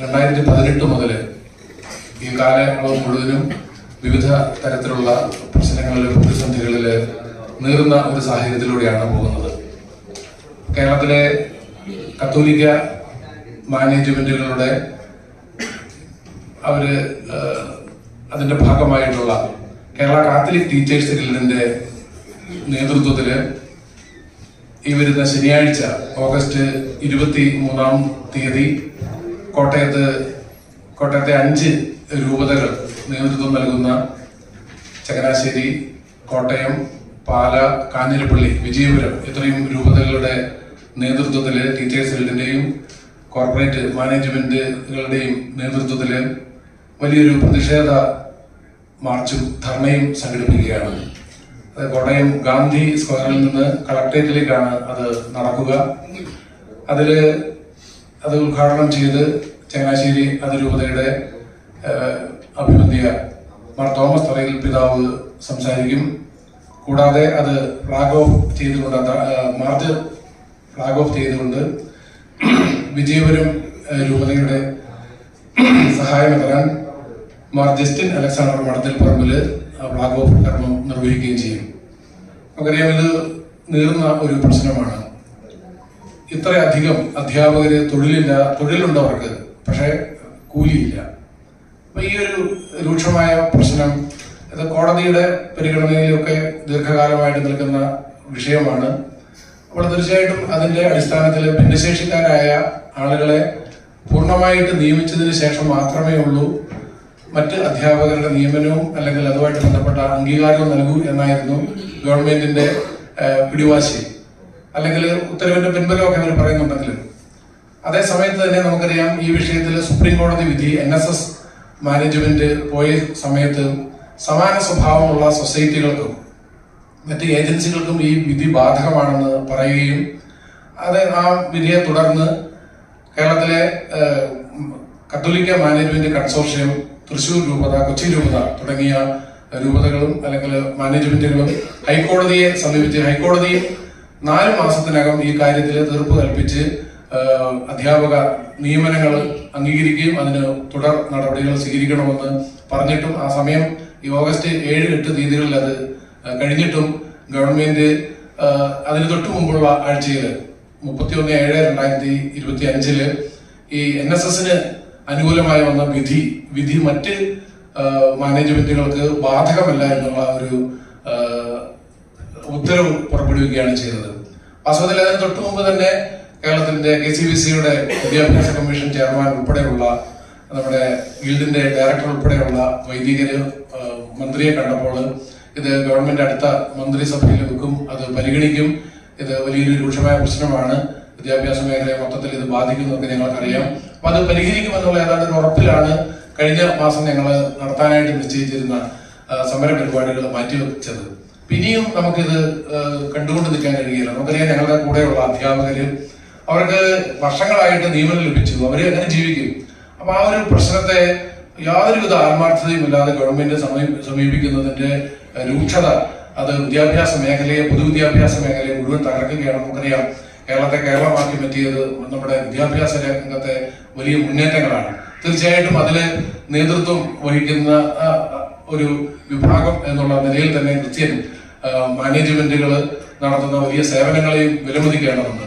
രണ്ടായിരത്തി പതിനെട്ട് മുതൽ ഈ കാലയളവ് മുഴുവനും വിവിധ തരത്തിലുള്ള പ്രശ്നങ്ങളിൽ പ്രതിസന്ധികളിൽ നീറുന്ന ഒരു സാഹചര്യത്തിലൂടെയാണ് പോകുന്നത്. കേരളത്തിലെ കത്തോലിക്ക മാനേജ്മെന്റുകളുടെ അവർ അതിന്റെ ഭാഗമായിട്ടുള്ള കേരള കാത്തലിക് ടീച്ചേഴ്സ് ഗിൽഡിന്റെ നേതൃത്വത്തിൽ ഈ വരുന്ന ശനിയാഴ്ച ഓഗസ്റ്റ് ഇരുപത്തി മൂന്നാം തീയതി കോട്ടയത്ത് കോട്ടയത്തെ അഞ്ച് രൂപതകൾ നേതൃത്വം നൽകുന്ന ചങ്ങനാശ്ശേരി കോട്ടയം പാല കാഞ്ഞിരപ്പള്ളി വിജയപുരം ഇത്രയും രൂപതകളുടെ നേതൃത്വത്തിൽ ടീച്ചേഴ്സ് ഫീൽഡിന്റെയും കോർപ്പറേറ്റ് മാനേജ്മെന്റുകളുടെയും നേതൃത്വത്തിൽ വലിയൊരു പ്രതിഷേധ മാർച്ചും ധർണയും സംഘടിപ്പിക്കുകയാണ്. കോട്ടയം ഗാന്ധി സ്ക്വയറിൽ നിന്ന് കളക്ട്രേറ്റിലേക്കാണ് അത് നടക്കുക. അതിൽ അത് ഉദ്ഘാടനം ചെയ്ത് ചങ്ങനാശ്ശേരി അതിരൂപതയുടെ ഏഹ്, അഭിമന്യ മാർ തോമസ് തറയിൽ പിതാവ് സംസാരിക്കും. കൂടാതെ അത് ഫ്ലാഗ് ഓഫ് ചെയ്തുകൊണ്ട് മാർച്ച് ഫ്ലാഗ് ഓഫ് ചെയ്തുകൊണ്ട് വിജയപുരം രൂപതയുടെ സഹായം തരാൻ മാർ ജസ്റ്റിൻ അലക്സാണ്ടർ മഠത്തിൽ പറമ്പിൽ ഫ്ലാഗ് ഓഫ് കർമ്മം നിർവഹിക്കുകയും ചെയ്യും. നമുക്കറിയാം ഇത് നീറുന്ന ഒരു പ്രശ്നമാണ്. ഇത്രയധികം അധ്യാപകര് തൊഴിലില്ല തൊഴിലുണ്ടവർക്ക് പക്ഷേ കൂലിയില്ല. അപ്പൊ ഈ ഒരു രൂക്ഷമായ പ്രശ്നം ഇത് കോടതിയുടെ പരിഗണനയിലൊക്കെ ദീർഘകാലമായിട്ട് നിൽക്കുന്ന വിഷയമാണ്. അപ്പോൾ തീർച്ചയായിട്ടും അതിന്റെ അടിസ്ഥാനത്തിൽ ഭിന്നശേഷിക്കാരായ ആളുകളെ പൂർണമായിട്ട് നിയമിച്ചതിന് ശേഷം മാത്രമേ ഉള്ളൂ മറ്റ് അധ്യാപകരുടെ നിയമനവും അല്ലെങ്കിൽ അതുമായിട്ട് ബന്ധപ്പെട്ട അംഗീകാരവും നൽകൂ എന്നായിരുന്നു ഗവൺമെന്റിന്റെ പിടിവാശി. അല്ലെങ്കിൽ ഉത്തരവിന്റെ പിൻബലമൊക്കെ അവർ പറയുന്നുണ്ടെങ്കിൽ അതേ സമയത്ത് തന്നെ നമുക്കറിയാം ഈ വിഷയത്തിൽ സുപ്രീം കോടതി വിധി എൻ എസ് എസ് മാനേജ്മെന്റ് പോയ സമയത്ത് സമാന സ്വഭാവമുള്ള സൊസൈറ്റികൾക്കും മറ്റ് ഏജൻസികൾക്കും ഈ വിധി ബാധകമാണെന്ന് പറയുകയും അത് ആ വിധിയെ തുടർന്ന് കേരളത്തിലെ കത്തോലിക്ക മാനേജ്മെന്റ് കൺസോർഷ്യം തൃശൂർ രൂപത കൊച്ചി രൂപത തുടങ്ങിയ രൂപതകളും അല്ലെങ്കിൽ മാനേജ്മെന്റുകളും ഹൈക്കോടതിയെ സമീപിച്ച് ഹൈക്കോടതി നാല് മാസത്തിനകം ഈ കാര്യത്തിൽ തീർപ്പ് കൽപ്പിച്ച് അധ്യാപക നിയമനങ്ങൾ അംഗീകരിക്കുകയും അതിന് തുടർ നടപടികൾ സ്വീകരിക്കണമെന്ന് പറഞ്ഞിട്ടും ആ സമയം ഈ ഓഗസ്റ്റ് ഏഴ് എട്ട് തീയതികളിൽ അത് കഴിഞ്ഞിട്ടും ഗവൺമെന്റ് അതിന് തൊട്ടു മുമ്പുള്ള ആഴ്ചയിൽ മുപ്പത്തിയൊന്ന് ഏഴ് രണ്ടായിരത്തി ഇരുപത്തി അഞ്ചിൽ ഈ എൻ എസ് എസിന് അനുകൂലമായി വന്ന വിധി വിധി മറ്റ് മാനേജ്മെന്റുകൾക്ക് ബാധകമല്ല എന്നുള്ള ഒരു ഉത്തരവ് പുറപ്പെടുവിക്കുകയാണ് ചെയ്തത് വാസ്തവത്തിൽ അതിന് തൊട്ടു മുമ്പ് തന്നെ കേരളത്തിന്റെ കെ സി ബി സിയുടെ വിദ്യാഭ്യാസ കമ്മീഷൻ ചെയർമാൻ ഉൾപ്പെടെയുള്ള നമ്മുടെ ഗിൽഡിന്റെ ഡയറക്ടർ ഉൾപ്പെടെയുള്ള വൈദികര് മന്ത്രിയെ കണ്ടപ്പോൾ ഇത് ഗവൺമെന്റ് അടുത്ത മന്ത്രിസഭയിൽ വെക്കും അത് പരിഗണിക്കും. ഇത് വലിയൊരു രൂക്ഷമായ പ്രശ്നമാണ്. വിദ്യാഭ്യാസ മേഖലയെ മൊത്തത്തിൽ ഇത് ബാധിക്കുന്നതൊക്കെ ഞങ്ങൾക്കറിയാം. അപ്പൊ അത് പരിഹരിക്കുമെന്നുള്ള ഏതാണ്ട് ഒരു ഉറപ്പിലാണ് കഴിഞ്ഞ മാസം ഞങ്ങൾ നടത്താനായിട്ട് നിശ്ചയിച്ചിരുന്ന സമര പരിപാടികൾ മാറ്റിവെച്ചത്. ഇനിയും നമുക്കിത് കണ്ടുകൊണ്ട് നിൽക്കാൻ കഴിയില്ല. നമുക്കറിയാം ഞങ്ങളുടെ കൂടെയുള്ള അധ്യാപകര് അവർക്ക് വർഷങ്ങളായിട്ട് നിയമനം ലഭിച്ചു. അവർ അങ്ങനെ ജീവിക്കും. അപ്പൊ ആ ഒരു പ്രശ്നത്തെ യാതൊരുവിധ ആത്മാർത്ഥതയും ഇല്ലാതെ ഗവൺമെന്റ് സമീ- സമീപിക്കുന്നതിന്റെ രൂക്ഷത അത് വിദ്യാഭ്യാസ മേഖലയെ പൊതുവിദ്യാഭ്യാസ മേഖലയെ മുഴുവൻ തകർക്കുകയാണ് നമുക്കറിയാം. കേരളത്തെ കേരളമാക്കി പറ്റിയത് നമ്മുടെ വിദ്യാഭ്യാസ രംഗത്തെ വലിയ മുന്നേറ്റങ്ങളാണ്. തീർച്ചയായിട്ടും അതിന് നേതൃത്വം വഹിക്കുന്ന ഒരു വിഭാഗം എന്നുള്ള നിലയിൽ തന്നെ ക്രിസ്ത്യൻ മാനേജ്മെന്റുകൾ നടത്തുന്ന വലിയ സേവനങ്ങളെയും വിലമതിക്കേണ്ടതുണ്ട്.